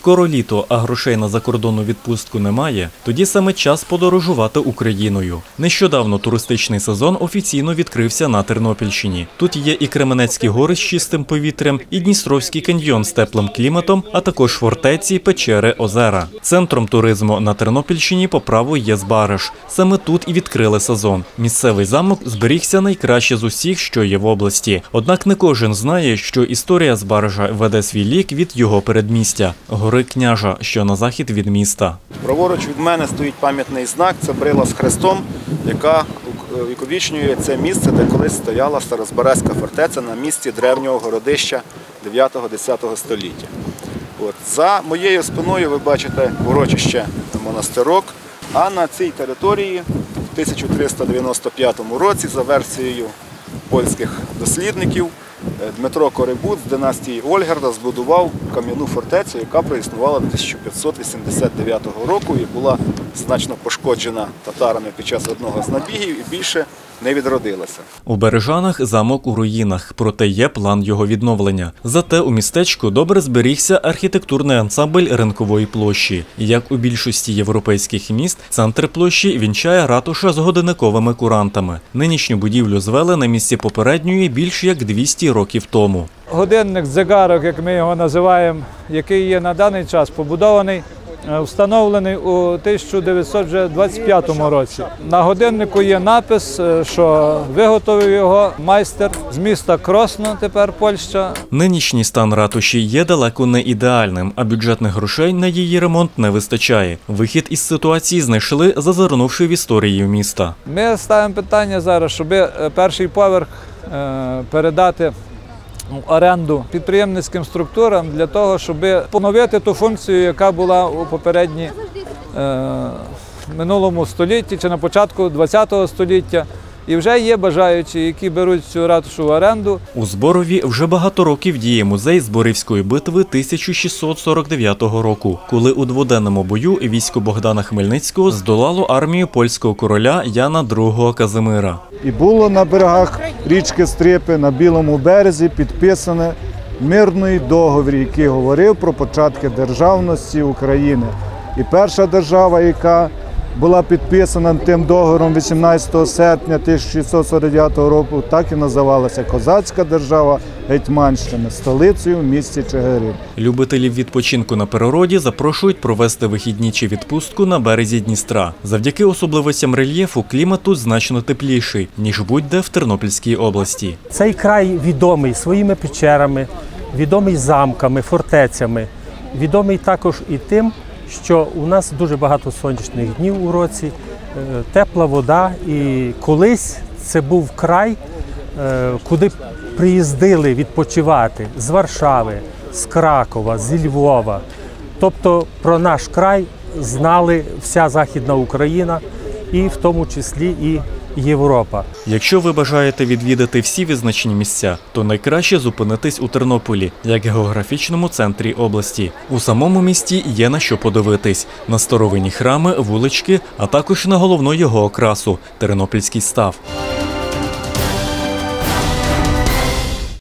Скоро літо, а грошей на закордонну відпустку немає. Тоді саме час подорожувати Україною. Нещодавно туристичний сезон офіційно відкрився на Тернопільщині. Тут є і Кременецькі гори з чистим повітрям, і Дністровський каньйон з теплим кліматом, а також фортеці, печери, озера. Центром туризму на Тернопільщині по праву є Збараж. Саме тут і відкрили сезон. Місцевий замок зберігся найкраще з усіх, що є в області. Однак не кожен знає, що історія Збаража веде свій лік від його передмістя гори Княжа, що на захід від міста. Праворуч від мене стоїть пам'ятний знак, це брила з хрестом, яка віковічнює це місце, де колись стояла Старозберезька фортеця на місці древнього городища 9-10 століття. От. За моєю спиною ви бачите урочище монастирок, а на цій території в 1395 році, за версією польських дослідників, Дмитро Корибут з династії Ольгерда збудував кам'яну фортецю, яка проіснувала до 1589 року і була значно пошкоджена татарами під час одного з набігів і більше не відродилася. У Бережанах замок у руїнах, проте є план його відновлення. Зате у містечку добре зберігся архітектурний ансамбль ринкової площі. Як у більшості європейських міст, центр площі вінчає ратуша з годинниковими курантами. Нинішню будівлю звели на місці попередньої більш як 200 років тому. Годинник дзигарок, як ми його називаємо, який є на даний час побудований, встановлений у 1925 році. На годиннику є напис, е, що виготовив його майстер з міста Кросно, тепер Польща. Нинішній стан ратуші є далеко не ідеальним, а бюджетних грошей на її ремонт не вистачає. Вихід із ситуації знайшли, зазирнувши в історію міста. Ми ставимо питання зараз, щоб е, перший поверх е, передати в оренду підприємницьким структурам для того, щоб поновити ту функцію, яка була у попередній е, минулому столітті чи на початку ХХ століття. І вже є бажаючі, які беруть цю ратушу в оренду. У Зборові вже багато років діє музей Зборівської битви 1649 року, коли у дводенному бою військо Богдана Хмельницького здолало армію польського короля Яна II Казимира. І було на берегах річки Стрипи на білому березі підписане мирний договір, який говорив про початки державності України. І перша держава, яка була підписана тим договором 18 серпня 1649 року, так і називалася Козацька держава Гетьманщини, столицею в місті Чигирин. Любителів відпочинку на природі запрошують провести вихідні чи відпустку на березі Дністра. Завдяки особливостям рельєфу клімат тут значно тепліший ніж будь-де в Тернопільській області. Цей край відомий своїми печерами, відомий замками, фортецями, відомий також і тим, що у нас дуже багато сонячних днів у році, е, тепла вода. І колись це був край, е, куди приїздили відпочивати з Варшави, з Кракова, зі Львова. Тобто про наш край знали вся Західна Україна, і в тому числі і Європа. Якщо ви бажаєте відвідати всі визначені місця, то найкраще зупинитись у Тернополі, як географічному центрі області. У самому місті є на що подивитись: на старовинні храми, вулички, а також на головну його окрасу Тернопільський став.